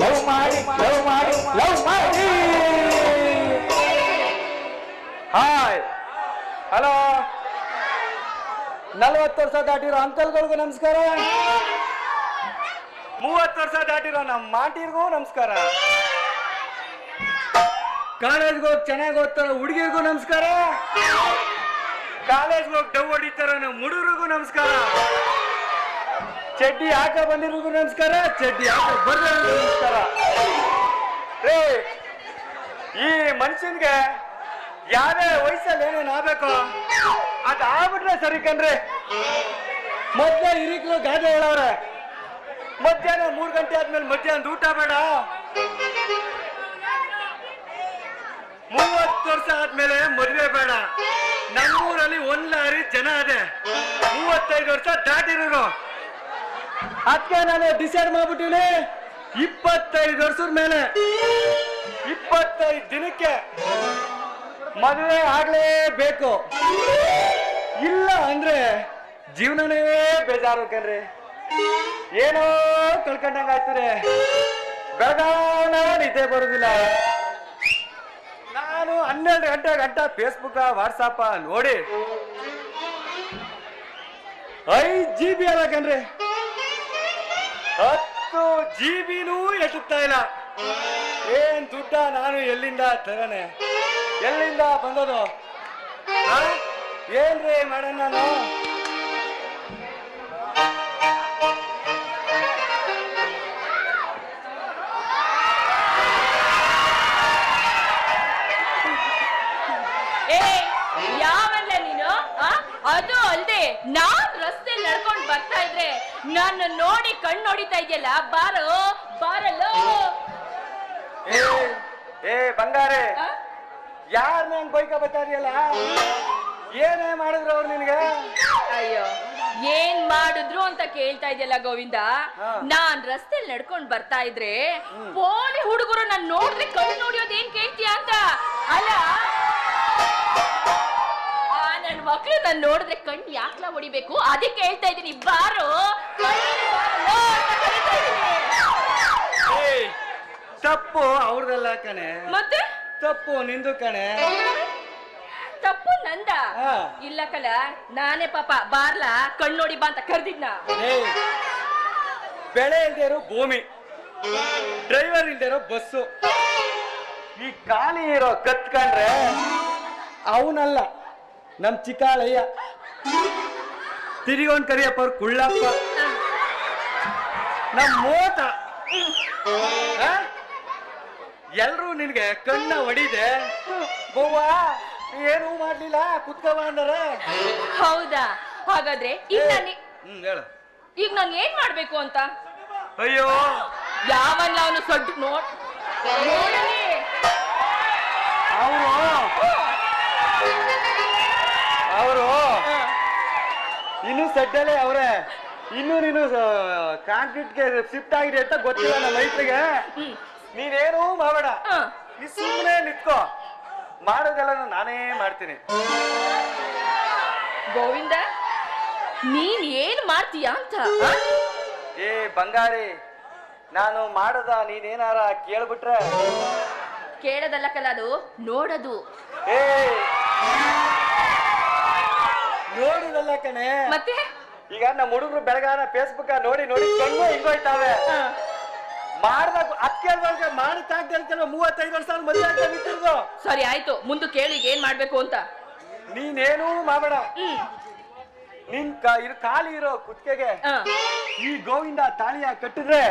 Love ಮಾಡಿ love ಮಾಡಿ love ಮಾಡಿ ಹಾಯ್ ಹಲೋ ನಲವತ್ತು ವರ್ಷ ದಾಟಿರೋ ಅಂಕಲ್ಗಳಿಗೂ ನಮಸ್ಕಾರ. ಮೂವತ್ತು ವರ್ಷ ದಾಟಿರೋ ನಮ್ಮ ಮಾಟಿರ್ಗೂ ನಮಸ್ಕಾರ. ಕಾಲೇಜ್ಗೆ ಹೋಗಿ ಚೆನ್ನಾಗಿ ಓದ್ತಾರೋ ಹುಡುಗಿರ್ಗೂ ನಮಸ್ಕಾರ. ಕಾಲೇಜ್ಗೆ ಹೋಗಿ ಡವ್ ಹೊಡಿತಾರೋ ನಮ್ಮ ಹುಡುಗರಿಗೂ ನಮಸ್ಕಾರ. ಚಡ್ಡಿ ಹಾಕ ಬಂದಿರೋರ್ಗೂ ನಮಸ್ಕಾರ, ಚಡ್ಡಿ ಹಾಕ ಬರ್ದಿರೋರ್ಗೂ ನಮಸ್ಕಾರ. ರೇ ಈ ಮನುಷ್ಯನ್ಗೆ ಯಾವ್ದೇ ವಯಸ್ಸಲ್ಲಿ ಏನೇನು ಆಗ್ಬೇಕು ಅದ್ ಆಗ್ಬಿಟ್ರೆ ಸರಿ ಕಣ್ರಿ. ಮೊದ್ಲೇ ಹಿರಿಕರು ಗಾದೆ ಹೇಳವ್ರೆ. ಮಧ್ಯಾಹ್ನ ಮೂರ್ ಗಂಟೆ ಆದ್ಮೇಲೆ ಮಧ್ಯಾಹ್ನ ಊಟ ಬೇಡ. ಮೂವತ್ತು ವರ್ಷ ಆದ್ಮೇಲೆ ಮದ್ವೆ ಬೇಡ. ನಮ್ಮೂರಲ್ಲಿ ಒಂದ್ ಲಾರಿ ಜನ ಅದೇ. ಮೂವತ್ತೈದು ವರ್ಷ ದಾಟಿರೋರು. ಅದಕ್ಕೆ ನಾನು ಡಿಸೈಡ್ ಮಾಡ್ಬಿಟ್ಟಿನಿ ಇಪ್ಪತ್ತೈದು ವರ್ಷದ ಮೇಲೆ. ಇಪ್ಪತ್ತೈದು ದಿನಕ್ಕೆ. ಮದುವೆ ಆಗ್ಲೇಬೇಕು. ಇಲ್ಲ ಅಂದ್ರೆ ಜೀವನನೇ ಬೇಜಾರು ಕಣ್ರಿ. ಏನೋ ಕಳ್ಕೊಂಡಂಗ ಆಗ್ತದೆ. ಬೆಳಗಾವನ ನಿದ್ದೆ ಬರುದಿಲ್ಲ. ನಾನು ಹನ್ನೆರಡು ಗಂಟೆ ಗಂಟ ಫೇಸ್ಬುಕ್ ವಾಟ್ಸಪ್ ನೋಡಿ. ಐದ್ ಜಿ ಬಿ ಅಲ್ಲ ಕಣ್ರಿ. ಹತ್ತು ಜಿ ಬಿನೂ ಎಟ್ಟುತ್ತಾ ಇಲ್ಲ. ಏನ್ ದುಡ್ಡ ನಾನು ಎಲ್ಲಿಂದ ತರನೆ ಎಲ್ಲಿಂದ ಬಂದದು? ಏನ್ರಿ ಮೇಡಮ್ ನಾನು ಏ ಯಾವಲ್ಲ ನೀನು ಆ? ಅದು ಅಲ್ದೆ ನಾನ್ ರಸ್ತೆ ನಡ್ಕೊಂಡ್ ಬರ್ತಾ ಇದ್ರೆ ನನ್ನ ನೋಡಿ ಕಣ್ಣು ನೋಡಿತಾ ಇದೆಯಲ್ಲ ಬಾರೋ ಬಾರಲ್ಲೋ ಏ ಏ ಬಂಗಾರೆ? ಯಾರ ನಂಗೆ ಬೈಕ ಬತ್ತಾರಿಯಲ್ಲ ಏನೇ ಮಾಡಿದ್ರು ಅವ್ರು ನಿನಗೆ? ಅಯ್ಯೋ ಏನ್ ಮಾಡಿದ್ರು ಅಂತ ಕೇಳ್ತಾ ಇದೆಯಲ್ಲ ಗೋವಿಂದ. ನಾನ್ ರಸ್ತೆಲ್ ನಡ್ಕೊಂಡ್ ಬರ್ತಾ ಇದ್ರೆ ಪೋಲಿ ಹುಡುಗರು ನನ್ ನೋಡ್ರಿ ಕಣ್ಣು ನೋಡಿಯೋದ್ ಏನ್ ಕೇಳ್ತೀಯ ಅಂತ? ಅಲ್ಲ ಆ ನನ್ ಮಕ್ಳು ನನ್ ನೋಡಿದ್ರೆ ಕಣ್ ಯಾಕ್ಲ ಹೊಡಿಬೇಕು? ಅದಕ್ಕೆ ಹೇಳ್ತಾ ಇದೀನಿ ಬಾರು. ಕಣ್ ಬಾರೋ ಅಂತ ಕರೀತಾ ಇದೀನಿ. ಏಯ್, ತಪ್ಪು ಅವ್ರದಲ್ಲ ಕಣೆ. ಮತ್ತೆ? ತಪ್ಪು ನಿಂದು ಕಣೆ. ತಪ್ಪು ನಂದ? ಹಾ. ಇಲ್ಲ ಕಲ ನಾನೇ ಪಾಪ ಬಾರ್ಲಾ ಕಣ್ಣೋಡಿ ಬಾ ಅಂತ ಕರೆದಿದ್ನ. ಏಯ್, ಬೆಳೆ ಇಲ್ದೇ ಇರೋ ಭೂಮಿ ಡ್ರೈವರ್ ಇಲ್ದೇ ಇರೋ ಬಸ್ಸು. ಈ ಖಾಲಿ ಇರೋ ಕತ್ಕೊಂಡ್ರೆ ಅವನಲ್ಲ ನಮ್ ಚಿಕ್ಕಾಳಯ್ಯ. ತಿರಿಗೊಂಡ್ ಕರಿಯಪ್ಪ ಅವ್ರು ಕುಳ್ಳಪ್ಪ. ನಮ್ ಮೋಟ ಎಲ್ರು ನಿನ್ಗೆ ಕಣ್ಣ ಹೊಡಿದೆ ಗೋವಾ ಏನು ಮಾಡ್ಲಿಲ್ಲ ಕುತ್ಕವ ಅಂದಾರೆ. ಹೌದಾ? ಹಾಗಾದ್ರೆ ಈಗ ನಾನು ಹ್ಮ್ ಹೇಳು. ಈಗ ನಾನು ಏನ್ ಮಾಡ್ಬೇಕು ಅಂತ? ಅಯ್ಯೋ. ಯಾವಲ್ಲ ಅವನು ಸೊಡ್ಡು ನೋಡ್ ನೋಡಲಿ. ಅವರು? ಅವರು? ಇನ್ನು ಸಡ್ಡಲೇ ಅವ್ರೆ. ಇನ್ನು ನೀನು ಕಾಂಕ್ರೀಟ್ಗೆ ಶಿಫ್ಟ್ ಆಗಿದೆ ಅಂತ ಗೊತ್ತಿಲ್ಲ ನಮ್ಮ ರೈತರಿಗೆ ನೀನೇನು ಮಾಡಬೇಡ. ನೀ ಸುಮ್ಮನೆ ನಿತ್ಕೋ. ಮಾಡೋದೆಲ್ಲ ನಾನೇ ಮಾಡ್ತೀನಿ. ಗೋವಿಂದ ನೀನ್ ಏನ್ ಮಾಡ್ತೀಯ ಅಂತ? ಏ ಬಂಗಾರಿ ನಾನು ಮಾಡದ ನೀನೇನಾರ ಕೇಳ್ಬಿಟ್ರೆ? ಕೇಳೋದಲ್ಲ ಕಲ ಅದು ನೋಡದು. ಏ! ನೋಡುದಲ್ಲ ಕಣೆ. ಮತ್ತೆ? ಈಗ ನಮ್ಮ ಹುಡುಗರು ಬೆಳಗಾನ ಫೇಸ್ಬುಕ್ ನೋಡಿ ನೋಡಿ ಕಣ್ಣು ಹಿಂಗೋಯ್ತಾವೆ. ಮಾಡ್ದಾಗ ಹತ್ ಕೇಳ್ದಾಗ ಮಾಡಿ ತಾಗ್ದಲ್ಕೆಲ್ಲ ಮೂವತ್ತೈದು ವರ್ಷ ಮದುವೆ ಬಿಟ್ಟಿರ್ದು. ಸರಿ ಆಯ್ತು. ಮುಂದೆ ಕೇಳಿ ಏನ್ ಮಾಡ್ಬೇಕು ಅಂತ. ನೀನೇನು ಮಾಡಬೇಡ. ನಿನ್ ಇರು ಖಾಲಿ ಇರೋ ಕುತ್ತಿಗೆಗೆ. ಈ ಗೋವಿಂದ ತಾಳಿಯ ಕಟ್ಟಿದ್ರೆ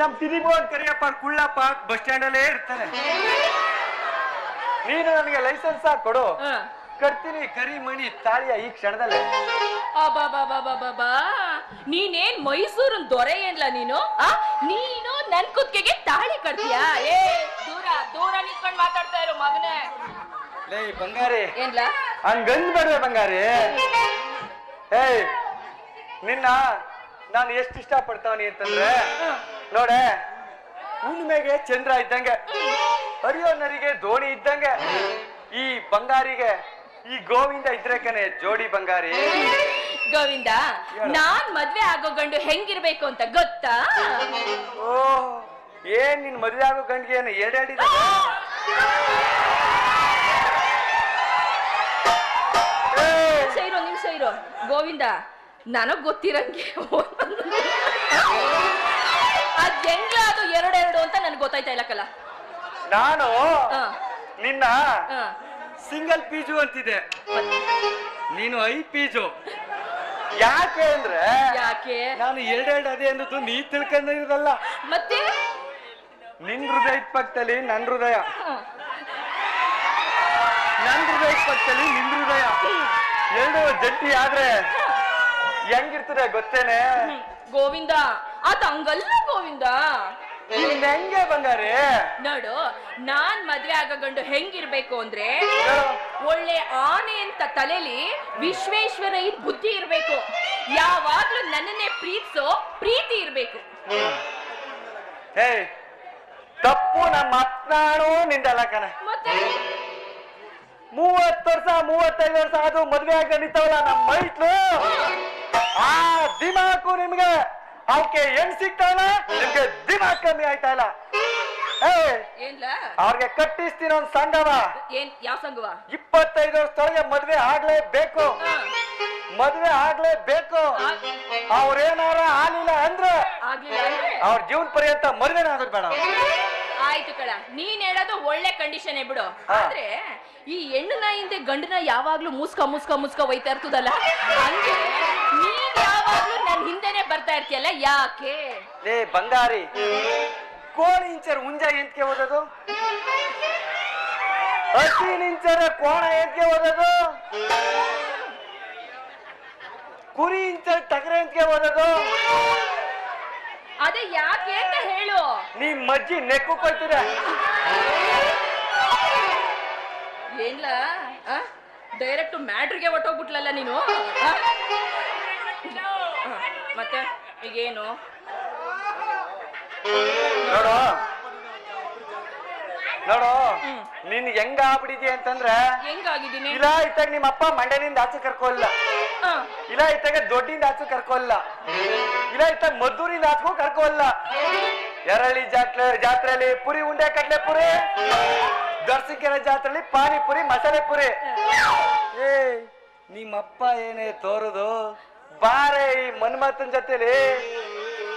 ನಮ್ ತಿರಿಬೋನ್ ಕರಿಯಪ್ಪ ಕುಳ್ಳಪ್ಪ ಬಸ್ ಸ್ಟ್ಯಾಂಡ್ ಅಲ್ಲೇ ಇರ್ತಾರೆ. ನೀನು ನನಗೆ ಲೈಸೆನ್ಸ್ ಕೊಡು. ಕಟ್ತೀನಿ ಕರಿಮಣಿ ತಾಳಿಯ ಈ ಕ್ಷಣದಲ್ಲಿ. ನೀನೇನ್ ಮೈಸೂರಿನ ದೊರೆ ಏನ್ಲ ನೀನು? ಆ ನೀನು ನನ್ ಕುತ್ತಿಗೆಗೆ ತಾಳಿ ಕಟ್ತೀಯಾ? ಏ ದೂರ ದೂರ ನಿಂತ್ಕೊಂಡು ಮಾತಾಡ್ತಾ ಇರೋ ಮಗನೇ. ಲೇ ಬಂಗಾರಿ. ಏನ್ಲ? ಹಂಗಂದ್ ಬೇಡ ಬಂಗಾರಿ. ಏಯ್ ನಿನ್ನ ನಾನು ಎಷ್ಟು ಪಡ್ತಾವನಿ ಅಂತಂದ್ರೆ ನೋಡೆ ಹುಣ್ಣಿಮೆಗೆ ಚಂದ್ರ ಇದ್ದಂಗೆ ಹರಿಯೋ ನರಿಗೆ ದೋಣಿ ಇದ್ದಂಗೆ ಈ ಬಂಗಾರಿಗೆ ಈ ಗೋವಿಂದ ಇದ್ರೆ ಕಣೆ ಜೋಡಿ ಬಂಗಾರಿ. ಗೋವಿಂದ ನಾನ್ ಮದ್ವೆ ಆಗೋ ಗಂಡು ಹೆಂಗಿರ್ಬೇಕು ಅಂತ ಗೊತ್ತಾ? ಓ ಏನ್ ನಿನ್ ಮದ್ವೆ ಆಗೋ ಗಂಡಿಗೆ ಏನು ಎರಡೆರಡು ನಿಮಿಷ ಇರೋ ನಿಮಿಷ ಇರೋ. ಗೋವಿಂದ ನನಗ್ ಗೊತ್ತಿರಂಗೆ ಅದ್ ಹೆಂಗ ಅದು ಎರಡೆರಡು ಅಂತ ನನ್ಗೆ ಗೊತ್ತಾಯ್ತಾ ಇಲ್ಲಕಲ್ಲ ಕಲ. ನಾನು ನಿನ್ನ. ಸಿಂಗಲ್ ಪೀಜು ಅಂತಿದೆ. ನೀನು ಐ ಪೀಜು. ಯಾಕೆ ಅಂದ್ರೆ? ಯಾಕೆ? ನಾನು ಎರಡೆರಡು ಅದೇ ಅನ್ನೋದು ನೀ ತಿಳ್ಕೊಂಡಿರೋದಲ್ಲ. ಮತ್ತೆ? ನಿನ್ ಹೃದಯ ಪಕ್ಕದಲ್ಲಿ ನನ್ ಹೃದಯ. ನನ್ ಹೃದಯ ಪಕ್ಕದಲ್ಲಿ ನಿನ್ ಹೃದಯ. ಎರಡು ಜಟ್ಟಿ ಆದ್ರೆ ಹೆಂಗಿರ್ತದೆ ಗೊತ್ತೇನೆ? ಗೋವಿಂದ. ಅದ್ ಹಂಗಲ್ಲ ಗೋವಿಂದ. ಹೆಂಗೆ ಬಂಗಾರಿ? ನೋಡು ನಾನ್ ಮದ್ವೆ ಆಗೋ ಗಂಡು ಹೆಂಗಿರ್ಬೇಕು ಅಂದ್ರೆ ಒಳ್ಳೆ ಆನೆ ಅಂತ ತಲೆಲಿ ವಿಶ್ವೇಶ್ವರಯ್ಯ ಬುದ್ಧಿ ಇರ್ಬೇಕು. ಯಾವಾಗ್ಲೂ ನನ್ನನ್ನೇ ಪ್ರೀತಿಸೋ ಪ್ರೀತಿ ಇರ್ಬೇಕು. ಹೇ ತಪ್ಪು ನಮ್ಮ ಮಾತನಾಡೋ ನಿಂದಲ್ಲ ಕಣ. ಮತ್ತೆ? ಮೂವತ್ತು ವರ್ಷ ಮೂವತ್ತೈದು ವರ್ಷ ಅದು ಮದ್ವೆ ಆಗ ನಿಂತವಲ್ಲ ನಮ್ಮ ಮೈಟ್ಲು ಆ ದಿಮಾಕು ನಿಮ್ಗೆ ಅವಕ್ಕೆ ಹೆಣ್ ಸಿಗ್ತಾಳ ನಿಮ್ಗೆ ದಿನ ಕಮ್ಮಿ ಆಯ್ತಾ ಇಲ್ಲ ಏನ್ಲ? ಅವ್ರಿಗೆ ಕಟ್ಟಿಸ್ತೀನಿ ಒಂದ್ ಸಂಗವ ಏನ್ ಯಾವ ಸಂಘವ ಇಪ್ಪತ್ತೈದು ವರ್ಷದೊಳಗೆ ಮದ್ವೆ ಆಗ್ಲೇಬೇಕು. ಮದ್ವೆ ಆಗ್ಲೇಬೇಕು. ಅವ್ರೇನಾರ ಆಗ್ಲಿಲ್ಲ ಅಂದ್ರೆ ಅವ್ರ ಜೀವನ ಪರ್ಯಂತ ಮದ್ವೆನ ಆಗೋದ್ ಬೇಡ. ಆಯ್ತು ಕಳ ನೀನ್ ಹೇಳೋದು ಒಳ್ಳೆ ಕಂಡೀಷನ್ ಬಿಡು. ಆದ್ರೆ ಈ ಹೆಣ್ಣನ ಹಿಂದೆ ಗಂಡನ ಯಾವಾಗ್ಲೂ ಮುಸ್ಕ ಮುಸ್ಕ ಮುಸ್ಕ ಒಯ್ತಾ ಇರ್ತದಲ್ಲ? ಹಂಗೆ ಯಾವಾಗ್ಲೂ ಹಿಂದೆನೆ ಬರ್ತಾ ಇರ್ತೀಯಲ್ಲ ಯಾಕೆ? ಏ ಬಂಗಾರಿ. ಕೋಳಿ ಇಂಚರ್ ಮುಂಜ ಎಂತಕ್ಕೆ ಓದೋದು ಹಸಿ ನಿಂಚರ ಕೋಣ ಎಂತಕ್ಕೆ ಓದೋದು ಕುರಿ ಇಂಚರ್ ಟಗರ ಎಂತಕ್ಕೆ ಓದೋದು ಅದೇ ಯಾಕೆ ಅಂತ ಹೇಳು. ನೀ ಮಜ್ಜಿ ನೆಕ್ಕು ಕೊಯ್ತೀರ? ಏನ್ಲ ಡೈರೆಕ್ಟ್ ಮ್ಯಾಟ್ರಿಗೆ ಹೊಟ್ಟೋಗ್ಬಿಟ್ಲಲ್ಲ ನೀನು ಮತ್ತೆ ಈಗೇನು? ನೋಡು. ನೋಡು ನಿನ್ ಹೆಂಗ ಆಗ್ಬಿಟ್ಟಿದ್ಯ ಅಂತಂದ್ರೆ ಹೆಂಗಾಗಿದ್ದೀನಿ ಇಲ್ಲ ಇತ್ತಾಗ ನಿಮ್ಮ ಅಪ್ಪ ಮಂಡ್ಯನಿಂದ ಆಚೆ ಕರ್ಕೊಲ್ಲ. ಇಲ್ಲ ಇತ್ತಾಗ ದೊಡ್ಡಿಂದ ಆಚೆ ಕರ್ಕೊಲ್ಲ. ಇಲ್ಲ ಇತ್ತಾಗ ಮದ್ದೂರಿಂದ ಆಚೆಗೂ ಕರ್ಕೊಲ್ಲ. ಎರಳಿ ಜಾತ್ರೆ ಜಾತ್ರೆಯಲ್ಲಿ ಪುರಿ ಉಂಡೆ ಕಡ್ಲೆ ಪುರಿ ದರ್ಶಿಕೆರೆ ಜಾತ್ರೆಯಲ್ಲಿ ಪಾನಿಪುರಿ ಮಸಾಲೆ ಪುರಿ ಏ ನಿಮ್ಮಪ್ಪ ಏನೇ ತೋರುದು? ಬಾರೆ ಈ ಮನ್ಮಥನ್ ಜೊತೆಲಿ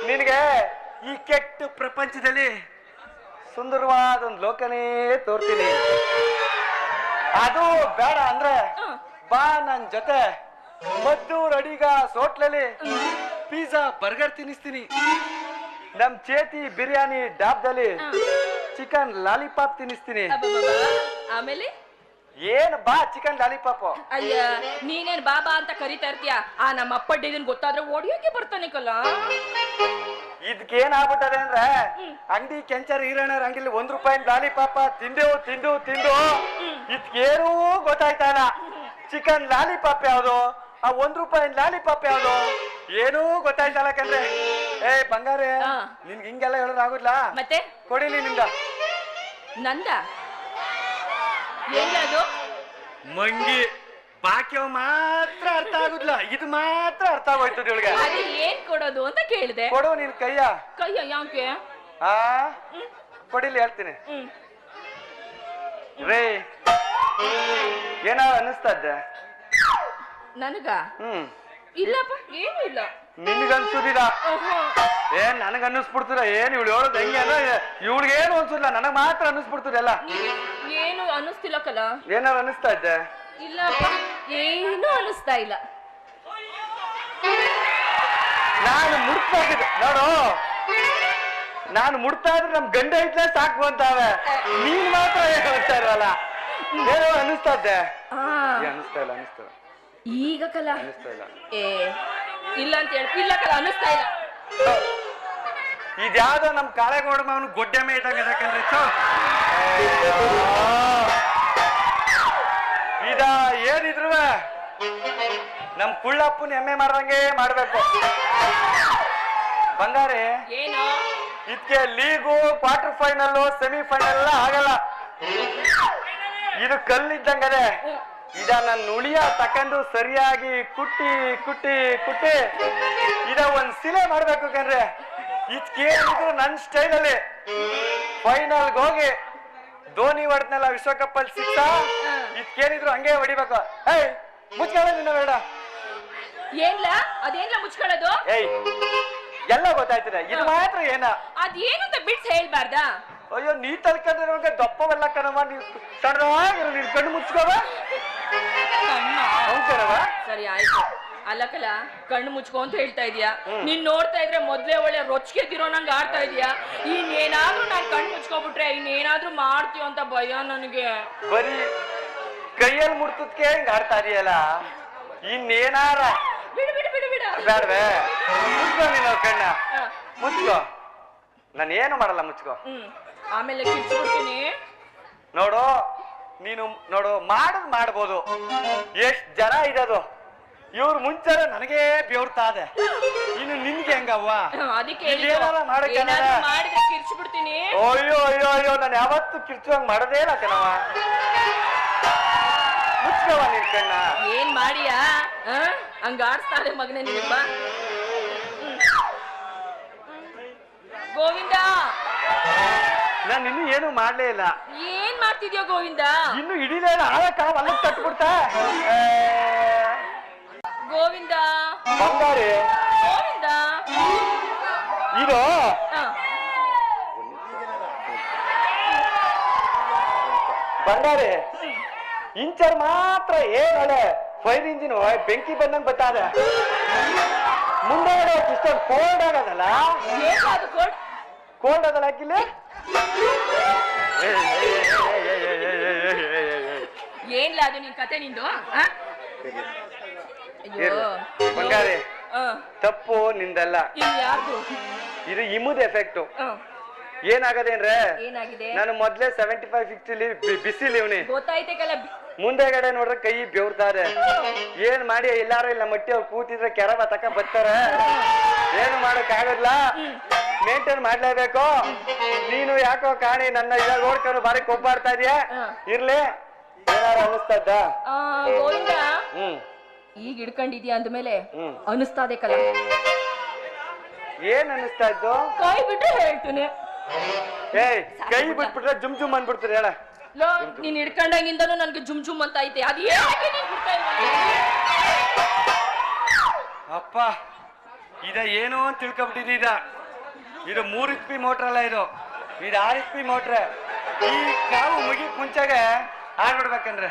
ನಿನಗೆ ಈ ಕೆಟ್ಟ ಪ್ರಪಂಚದಲ್ಲಿ ಸುಂದರವಾದ ಒಂದು ಲೋಕನೇ ತೋರ್ತೀನಿ. ಅದು ಬೇಡ ಅಂದ್ರೆ ಬಾ ನನ್ ಜೊತೆ. ಮದ್ದೂರ್ ಅಡಿಗ ಸೋಟ್ಲಲ್ಲಿ ಪಿಜ್ಜಾ ಬರ್ಗರ್ ತಿನ್ನಿಸ್ತೀನಿ. ನಮ್ ಚೇತಿ ಬಿರಿಯಾನಿ ಡಾಬ್ದಲ್ಲಿ ಚಿಕನ್ ಲಾಲಿಪಾಪ್ ತಿನ್ನಿಸ್ತೀನಿ. ಆಮೇಲೆ? ಏನ್ ಬಾ ಚಿಕನ್ ಲಾಲಿಪಾಪ್? ಅಯ್ಯ ನೀನೇನ್ ಬಾಬಾ ಅಂತ ಕರಿತಾ ಇರ್ತೀಯ? ಆ ನಮ್ಮ ಅಪ್ಪ ಇದನ್ ಗೊತ್ತಾದ್ರೆ ಒಡಿಯೋಕೆ ಬರ್ತಾನೆ ಕಲ್ಲ ಇದಕ್ಕೆ ಆಗ್ಬಿಟ್ಟದೆ ಅಂದ್ರೆ ಅಂಗಡಿ ಕೆಂಚರ್ ಈರಣ್ಣರ ಅಂಗಡಿಲಿ ಒಂದ್ ರೂಪಾಯಿ ಲಾಲಿಪಾಪ ತಿಂದು ತಿಂದು ತಿಂದು ಇದಕ್ಕೇನೂ ಗೊತ್ತಾಯ್ತಾನ ಚಿಕನ್ ಲಾಲಿಪಾಪ್ ಯಾವ್ದು? ಆ ಒಂದ್ ರೂಪಾಯಿ ಲಾಲಿಪಾಪ್ ಯಾವ್ದು? ಏನೂ ಗೊತ್ತಾಯ್ತಲ್ಲ ಕಂದ್ರೆ ಏ ಬಂಗಾರ. ನಿನ್ಗೆ ಹಿಂಗೆಲ್ಲ ಹೇಳೋದಾಗುದಿಲ್ಲ ಮತ್ತೆ? ಕೊಡಿಲಿ ನಿಂದ ನಂದ? ಮಂಗಿ. ಬಾಕಿ ಮಾತ್ರ ಅರ್ಥ ಆಗುದಿಲ್ಲ. ಇದು ಮಾತ್ರ ಅರ್ಥ ಆಗೋಯ್ತದ ಇವಳಿಗೆ. ಅದೇ ಏನ್ ಕೊಡೋದು ಅಂತ ಕೇಳಿದೆ. ಕೊಡು ನಿನ್ ಕೈಯ. ಕೈಯ ಯಾಕೆ? ಆ? ಕೊಡಿಲಿ ಹೇಳ್ತೀನಿ. ಹ್ಮ್. ರೇ ಏನಾರ ಅನಿಸ್ತದ ನನಗ? ಹ್ಮ್. ಇಲ್ಲಪ್ಪ ಏನು ಇಲ್ಲ. ನಿನ್ಗನ್ಸುದಿಲ್ಲ. ಏನ್ ನನಗ ಅನ್ನಿಸ್ಬಿಡ್ತೀರ ಏನ್ ಇವಳು ಹೇಳೋದು ಹೆಂಗೆ ಅಂದ್ರೆ ಇವಳಿಗೆ ಏನು ಅನ್ಸುದಿಲ್ಲ. ನನಗ್ ಮಾತ್ರ ಅನ್ನಿಸ್ಬಿಡ್ತದೆಲ್ಲ ಏನು ಅನಿಸ್ತಿಲ್ಲ ಕಲಾ. ಏನಾರ ಅನಿಸ್ತಾ ಇದ್ದೆ? ಇಲ್ಲಪ್ಪ ಏನು ಅನಿಸ್ತಾ ಇಲ್ಲ. ನಾನು ಮುಡ್ತಾ ಇದ್ದೆ. ನೋಡು. ನಾನು ಮುಡ್ತಾ ಇದ್ರೆ ನಮ್ ಗಂಡ ಐತ್ಲೆ ಸಾಕು ಅಂತಾವೆ. ನೀನ್ ಮಾತ್ರ ಹೇಳ್ತಾ ಇರಲ್ಲ? ಏನೋ ಅನಿಸ್ತಾ ಇದ್ದೆ. ಆ. ಅನಿಸ್ತಾ ಇಲ್ಲ ಅನಿಸ್ತಾ ಇಲ್ಲ. ಈಗ ಕಲ? ಅನಿಸ್ತಾ ಇಲ್ಲ. ಏ ಇಲ್ಲ ಅಂತ ಹೇಳಿ. ಇಲ್ಲ ಕಲ ಅನಿಸ್ತಾ ಇಲ್ಲ. ಇದ್ಯಾವ್ದೋ ನಮ್ ಕಾಳೆಗೌಡ ಮಾವನು ಗೊಡ್ಡೆ ಮೇ ಇದ್ದಂಗೆ ಯಾಕಂದ್ರೆ ಚೋ. ಇದ ಏನಿದ್ರು ನಮ್ ಕುಳ್ಳಪ್ಪನ ಎಮ್ಮೆ ಮಾಡ್ದಂಗೆ ಮಾಡ್ಬೇಕು. ಬಂಗಾರಿ ಏನು? ಇದಕ್ಕೆ ಲೀಗು ಕ್ವಾರ್ಟರ್ ಫೈನಲ್ ಸೆಮಿಫೈನಲ್ ಎಲ್ಲ ಆಗಲ್ಲ. ಇದು ಕಲ್ಲಿದ್ದಂಗದೆ. ಇದ ನನ್ನ ಉಳಿಯ ತಕೊಂಡು ಸರಿಯಾಗಿ ಕುಟ್ಟಿ ಕುಟ್ಟಿ ಕುಟ್ಟಿ ಇದ ಒಂದ್ ಸಿಲೆ ಮಾಡ್ಬೇಕು ಕಣ್ರೆ. ಇದಕ್ಕೇನಿದ್ರು ನನ್ನ ಸ್ಟೈಲಲ್ಲಿ ಫೈನಲ್ಗೆ ಹೋಗಿ ಧೋನಿ ಹೊಡೆದ್ನಲ್ಲ ವಿಶ್ವಕಪ್ ಅಲ್ಲಿ ಸಿಕ್ತ ಇದ್ಕೇನಿದ್ರು ಹಂಗೆ ಹೊಡಿಬೇಕು. ಏಯ್ ಮುಚ್ಕೊಳ್ಳ ನಿನ್ನ ಬೇಡ. ಏನ್ಲ? ಅದೇನ್ಲ ಮುಚ್ಕೊಳ್ಳೋದು? ಏಯ್ ಎಲ್ಲ ಗೊತ್ತಾಯ್ತದೆ. ಇದು ಮಾತ್ರ ಏನ? ಅದೇನು ಅಂತ ಬಿಟ್ಸ್ ಹೇಳ್ಬಾರ್ದ? ಅಯ್ಯೋ ನೀ ತಲ್ಕೊಂಡಿರೋಂಗೆ ದಪ್ಪವೆಲ್ಲ ಕಣವ ನೀವು ಸಣ್ಣವಾಗಿರೋ ನೀನ್ ಕಣ್ಣು ಮುಚ್ಕೋವ? ಸರಿ ಆಯ್ತು. ಅಲ್ಲಕಲ್ಲ ಕಣ್ಣು ಮುಚ್ಕೊ ಅಂತ ಹೇಳ್ತಾ ಇದೀಯಾ? ನೀನ್ ನೋಡ್ತಾ ಇದ್ರೆ ಮೊದ್ಲೇ ಒಳ್ಳೆ ರೊಚ್ಗೆದಿರೋ ನಂಗೆ ಆಡ್ತಾ ಇದೀಯಾ? ಇನ್ನೇನಾದ್ರೂ ನಾನ್ ಕಣ್ಣು ಮುಚ್ಕೊಬಿಟ್ರೆ ಇನ್ನೇನಾದ್ರೂ ಮಾಡ್ತೀಯೋ ಅಂತ ಭಯ ನನಗೆ. ಬರೀ ಕೈಯಲ್ಲಿ ಮುಡ್ತದ್ಕೆ ಹಿಂಗ ಆಡ್ತಾ ಇದೀಯಲ್ಲ? ಇನ್ನೇನಾರ? ಬಿಡು ಬಿಡು ಬಿಡು ಬಿಡು. ಬೇಡವೇ ಮುಚ್ಕೋ ನೀನು ಕಣ್ಣ. ಮುಚ್ಕೋ. ನಾನು ಏನು ಮಾಡಲ್ಲ ಮುಚ್ಕೋ. ಹ್ಮ್. ಆಮೇಲೆ ಕಿರ್ಚ್ಬಿಡ್ತೀನಿ ನೋಡು ನೀನು ನೋಡು ಮಾಡೋದು ಮಾಡ್ಬೋದು. ಎಷ್ಟ್ ಜನ ಇರೋದು ಇವ್ರ ಮುಂಚೆ ನನಗೆ ಬೆವ್ರ್ತಾ ಇದೆ. ಇನ್ನು ನಿನ್ಗೆ ಹೆಂಗವ್ವ? ಅದಕ್ಕೆ. ಏನಾರ ಮಾಡು ಮಾಡಿದ್ರೆ ಕಿರ್ಚ್ಬಿಡ್ತೀನಿ. ಅಯ್ಯೋ ಅಯ್ಯೋ ಅಯ್ಯೋ ನಾನು ಯಾವತ್ತು ಕಿರ್ಚುವಂಗ್ ಮಾಡದೇ ಇಲ್ಲ ಕಣವ ಮುಚ್ಚವ ನಿನ್ ಕಣ್ಣ. ಏನ್ ಮಾಡಿಯಾ? ಹಂಗ ಆಡ್ಸ್ತಾರೆ ಮಗನೇ ನಿಮ್ಮ. ಗೋವಿಂದ! ನಾನು ಇನ್ನು ಏನು ಮಾಡ್ಲೇ ಇಲ್ಲ. ಏನ್ ಮಾಡ್ತಿದ್ಯೋ ಗೋವಿಂದ? ಇನ್ನು ಹಿಡಿಲೇ ಆಳಕ್ಕ ಹೊಲಕ್ ತಟ್ಬಿಡ್ತಾ ಏ, ಗೋವಿಂದ. ಬಂಗಾರಿ. ಗೋವಿಂದ. ಇದು? ಬಂಗಾರಿ. ಇಂಚರ್ ಮಾತ್ರ ಏನಳೆ ಫೈರ್ ಇಂಜಿನ್ ಬೆಂಕಿ ಬಂದಂಗ್ ಬತ್ತಾದ. ಮುಂದೆ ಇಷ್ಟೊಂದು ಕೋಲ್ಡ್ ಆಗದಲ್ಲ? ಕೋಲ್ಡ್? ಅದಲ್ಲ ಹಾಕಿಲ್ಲ ಏನ್ಲ ಅದು ನಿನ್ ಕತೆ ನಿಂದು? ಅಯ್ಯೋ. ಬಂಗಾರಿ ತಪ್ಪು ನಿಂದಲ್ಲ. ಯಾರ್ದು? ಇದು ಇಮುದ್ ಎಫೆಕ್ಟ್ ಏನಾಗದೇನ್ರೆ ಏನಾಗಿದೆ ನಾನು ಮೊದ್ಲೇ ಸೆವೆಂಟಿ ಫೈವ್ ಸಿಕ್ಸ್ಟಿಲಿ ಬಿಸಿಲಿ ಇವನಿ ಮುಂದೆಗಡೆ ನೋಡ್ರೆ ಕೈ ಬೆವ್ರ್ತಾರೆ. ಏನ್ ಮಾಡಿ ಎಲ್ಲಾರು ಇಲ್ಲ ಮಟ್ಟಿ ಅವ್ರು ಕೂತಿದ್ರೆ ಕೆರವ ತಕ ಬರ್ತಾರೆ. ಏನು ಮಾಡಕ್ ಆಗಲ್ಲ ಮೇಂಟೈನ್ ಮಾಡ್ಲೇಬೇಕು. ನೀನು ಯಾಕೋ ಕಾಣಿ ನನ್ನ ಇಲ್ಲ ನೋಡ್ಕೊಂಡು ಬಾರಿ ಕೊಬ್ಬಾಡ್ತಾ ಇದೀಯ? ಹ. ಇರ್ಲಿ. ಏನಾರು ಅನಿಸ್ತದ ಆ, ಗೋವಿಂದ? ಹ್ಮ್. ಈಗ ಹಿಡ್ಕೊಂಡಿದ್ಯಾ ಅಂದ್ಮೇಲೆ ಹ್ಮ್. ಅನಿಸ್ತಾದೆ ಕಲ. ಏನ್ ಅನಿಸ್ತಾ ಇದ್ದು? ಕೈ ಬಿಟ್ಟು ಹೇಳ್ತೀನಿ. ಏಯ್ ಕೈ ಬಿಟ್ಬಿಟ್ರೆ. ಜುಮ್ ಜುಮ್ ಅನ್ಬಿಡ್ತೀರಿ ಹೇಳ. ಲೋ ನೀನ್ ಹಿಡ್ಕೊಂಡಾಗಿಂದನೂ ನನ್ಗೆ ಜುಮ್ ಜುಮ್ ಅಂತ ಐತೆ. ಅದು ಯಾಕೆ ನೀನ್ ಬಿಡ್ತಾ? ಅಪ್ಪ ಇದ ಏನು ಅಂತ ತಿಳ್ಕೊಬಿಟ್ಟಿದಿ ಇದ? ಇದು ಮೂರ್ ಎಚ್ ಪಿ ಮೋಟ್ರ್ ಅಲ್ಲ ಇದು. ಇದು ಆರ್ ಎಚ್ ಪಿ ಮೋಟ್ರ್. ಈ ಕಾವು ಮುಗಿ ಮುಂಚೆಗೆ ಆಡ್ಬಿಡ್ಬೇಕಂದ್ರೆ